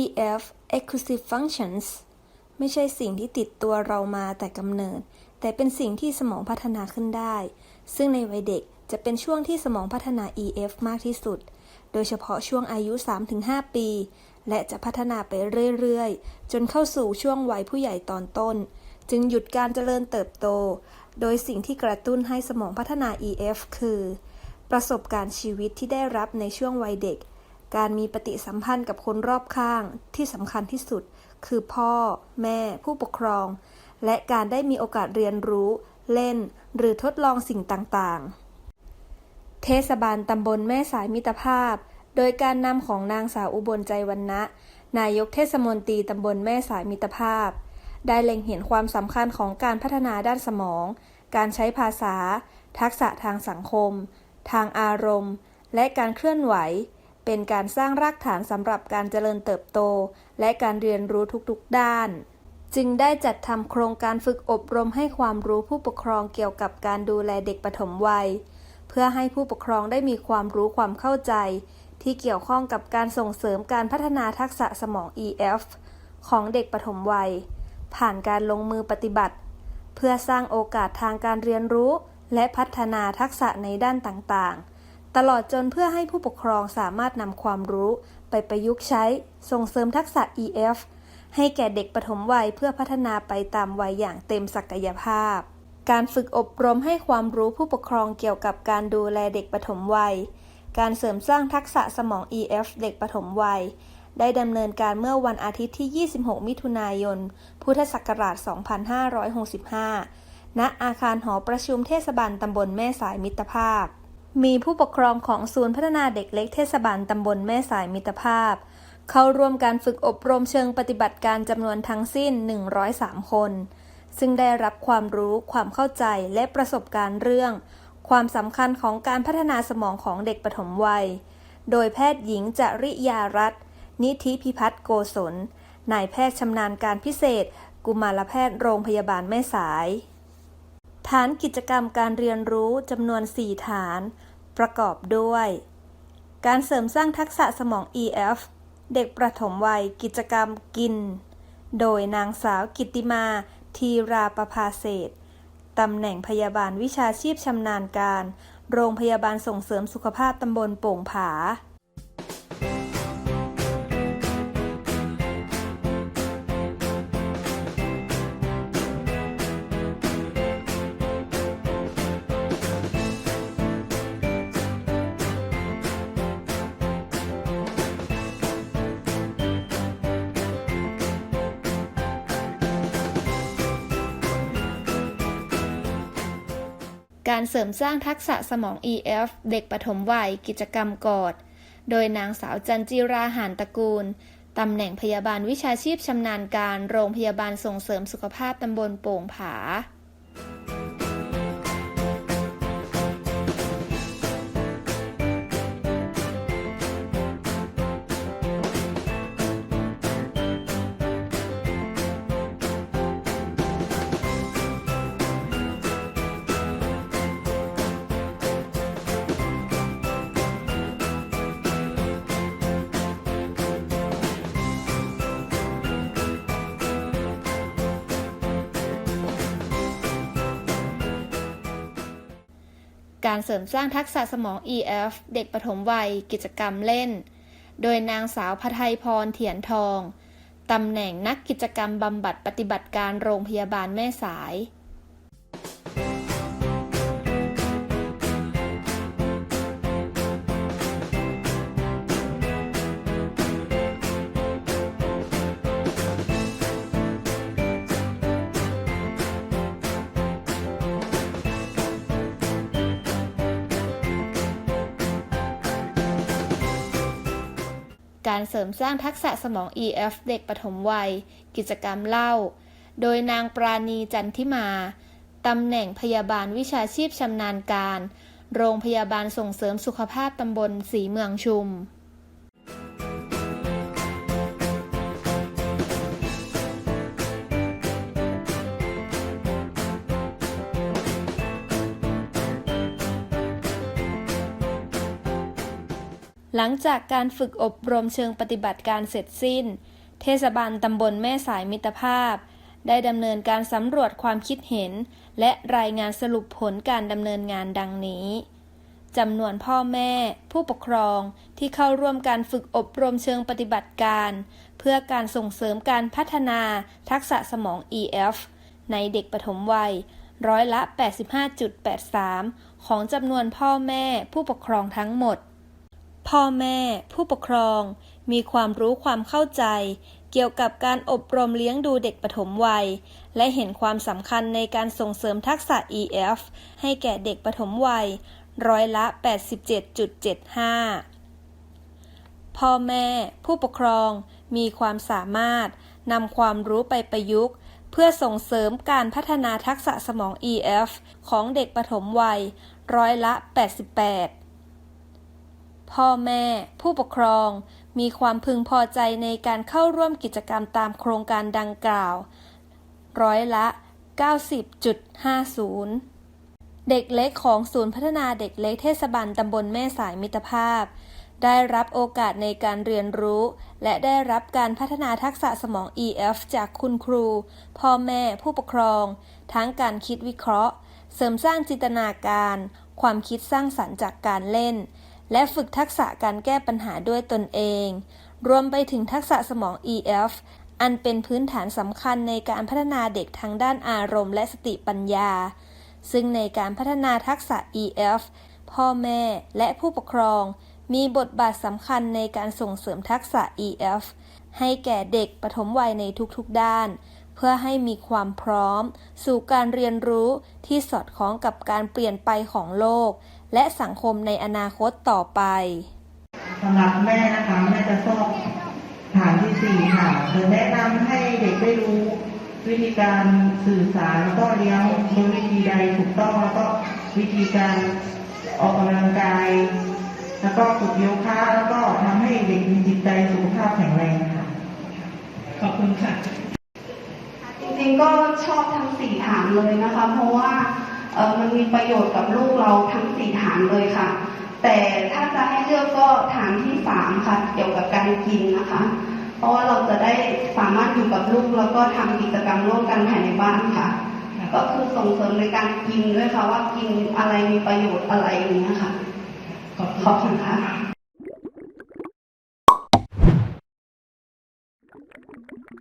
EF Exclusive Functions ไม่ใช่สิ่งที่ติดตัวเรามาแต่กำเนิด แต่เป็นสิ่งที่สมองพัฒนาขึ้นได้ ซึ่งในวัยเด็กจะเป็นช่วงที่สมองพัฒนา EF มากที่สุด โดยเฉพาะช่วงอายุ 3-5 ปี และจะพัฒนาไปเรื่อยๆ จนเข้าสู่ช่วงวัยผู้ใหญ่ตอนต้น จึงหยุดการเจริญเติบโต โดยสิ่งที่กระตุ้นให้สมองพัฒนา EF คือ ประสบการณ์ชีวิตที่ได้รับในช่วงวัยเด็ก การมีปฏิสัมพันธ์กับคนรอบข้างที่สำคัญที่สุด คือพ่อ แม่ ผู้ปกครอง และการได้มีโอกาสเรียนรู้ เล่น หรือทดลองสิ่งต่างๆ เทศบาลตำบลแม่สายมิตรภาพ โดยการนำของนางสาวอุบลใจวันนะนายกเทศมนตรีตำบลแม่สายมิตรภาพ ได้เล็งเห็นความสำคัญของการพัฒนาด้านสมอง การใช้ภาษา ทักษะทางสังคม ทางอารมณ์ และการเคลื่อนไหว เป็นการสร้างรากฐานสำหรับการเจริญเติบโต และการเรียนรู้ทุกๆด้าน จึงได้จัดทำโครงการฝึกอบรมให้ความรู้ผู้ปกครองเกี่ยวกับการดูแลเด็กปฐมวัย เพื่อให้ผู้ปกครองได้มีความรู้ความเข้าใจ ที่เกี่ยวข้องกับการส่งเสริมการพัฒนาทักษะสมอง EF ของเด็กปฐมวัย ผ่านการลงมือปฏิบัติ เพื่อสร้างโอกาสทางการเรียนรู้ และพัฒนาทักษะในด้านต่างๆ ตลอดจนเพื่อให้ผู้ปกครองสามารถนำความรู้ ไปประยุกต์ใช้ส่งเสริมทักษะ EF ให้แก่เด็กปฐมวัยเพื่อพัฒนาไปตามวัยอย่างเต็มศักยภาพ การฝึกอบรมให้ความรู้ผู้ปกครองเกี่ยวกับการดูแลเด็กปฐมวัย การเสริมสร้างทักษะสมอง EF เด็กปฐมวัย ได้ดำเนินการเมื่อวันอาทิตย์ที่ 26 มิถุนายน พุทธศักราช 2565 ณ อาคารหอประชุมเทศบาลตำบลแม่สายมิตรภาพ มีผู้ปกครองของศูนย์พัฒนาเด็กเล็กเทศบาลตำบลแม่สายมิตรภาพ เข้าร่วมการฝึกอบรมเชิงปฏิบัติการจำนวนทั้งสิ้น 103 คน ซึ่งได้รับความรู้ความเข้าใจและประสบการณ์เรื่อง ความสำคัญของการพัฒนาสมองของเด็กปฐมวัย โดยแพทย์หญิงจริยารัตน์นิธิพิพัฒน์โกศลนายแพทย์ชำนาญการพิเศษ กุมารแพทย์โรงพยาบาลแม่สาย ฐานกิจกรรมการเรียนรู้จำนวน 4 ฐาน ประกอบด้วย การเสริมสร้างทักษะสมอง EF เด็กประถมวัยกิจกรรมกิน โดยนางสาวกิตติมาทีราประภาเศษตำแหน่งพยาบาลวิชาชีพชำนาญการ โรงพยาบาลส่งเสริมสุขภาพตำบลโป่งผา การเสริมสร้างทักษะสมอง EF เด็กปฐมวัยกิจกรรมกอด โดยนางสาวจันจิราหานตระกูล ตำแหน่งพยาบาลวิชาชีพชำนาญการโรงพยาบาลส่งเสริมสุขภาพตำบลโป่งผา การเสริมสร้างทักษะสมอง EF เด็กปฐมวัย กิจกรรมเล่น โดยนางสาวพทัยพรเถียนทอง ตำแหน่งนักกิจกรรมบำบัดปฏิบัติการโรงพยาบาลแม่สาย การเสริมสร้างทักษะสมอง EF เด็กปฐมวัย กิจกรรมเล่า โดยนางปราณีจันทิมา ตำแหน่งพยาบาลวิชาชีพชำนาญการ โรงพยาบาลส่งเสริมสุขภาพตำบลสีเมืองชุม หลังจากการฝึกอบรมเชิงปฏิบัติการเสร็จสิ้น เทศบาลตำบลแม่สายมิตรภาพ ได้ดำเนินการสำรวจความคิดเห็น และรายงานสรุปผลการดำเนินงานดังนี้จำนวนพ่อแม่ ผู้ปกครองที่เข้าร่วมการฝึกอบรมเชิงปฏิบัติการ เพื่อการส่งเสริมการพัฒนาทักษะสมอง EF ในเด็กปฐมวัย ร้อยละ 85.83 ของจำนวนพ่อแม่ผู้ปกครองทั้งหมด พ่อแม่ ผู้ปกครอง มีความรู้ความเข้าใจ เกี่ยวกับการอบรมเลี้ยงดูเด็กปฐมวัย และเห็นความสำคัญในการส่งเสริมทักษะ EF ให้แก่เด็กปฐมวัย ร้อยละ 87.75 พ่อแม่ ผู้ปกครอง มีความสามารถนำความรู้ไปประยุกต์เพื่อส่งเสริมการพัฒนาทักษะสมอง EF ของเด็กปฐมวัย ร้อยละ 88 พ่อแม่ ผู้ปกครอง มีความพึงพอใจในการเข้าร่วมกิจกรรมตามโครงการดังกล่าว ร้อยละ 90.50 เด็กเล็กของศูนย์พัฒนาเด็กเล็กเทศบาลตำบลแม่สายมิตรภาพ ได้รับโอกาสในการเรียนรู้ และได้รับการพัฒนาทักษะสมอง EF จากคุณครู พ่อแม่ ผู้ปกครอง ทั้งการคิดวิเคราะห์ เสริมสร้างจินตนาการ ความคิดสร้างสรรค์จากการเล่น และฝึกทักษะการแก้ปัญหาด้วยตนเอง รวมไปถึงทักษะสมอง EF อันเป็นพื้นฐานสำคัญในการพัฒนาเด็กทางด้านอารมณ์และสติปัญญา ซึ่งในการพัฒนาทักษะ EF พ่อแม่และผู้ปกครอง มีบทบาทสำคัญในการส่งเสริมทักษะ EF ให้แก่เด็กปฐมวัยในทุกๆด้าน เพื่อให้มีความพร้อม สู่การเรียนรู้ที่สอดคล้องกับการเปลี่ยนไปของโลก และสังคมในอนาคตต่อไปสำหรับแม่นะคะแม่จะชอบฐานที่สี่ค่ะจะแนะนำให้เด็กได้รู้วิธีการสื่อสารแล้วก็เลี้ยงโดยวิธีใดถูกต้องแล้วก็วิธีการออกกำลังกาย แล้วก็ฝึกโยคะแล้วก็ทำให้เด็กมีจิตใจสุขภาพแข็งแรงค่ะขอบคุณค่ะ จริงๆก็ชอบทั้งสี่ฐานเลยนะคะ เพราะว่าเออ มันมีประโยชน์กับลูกเราทั้งสี่ฐานเลยค่ะ แต่ถ้าจะให้เลือกก็ฐานที่สามค่ะ เกี่ยวกับการกินนะคะ เพราะว่าเราจะได้สามารถอยู่กับลูกแล้วก็ทำกิจกรรมร่วมกันภายในบ้านค่ะ ก็คือส่งเสริมในการกินด้วยค่ะว่ากินอะไรมีประโยชน์อะไรอย่างนี้ค่ะขอบคุณค่ะ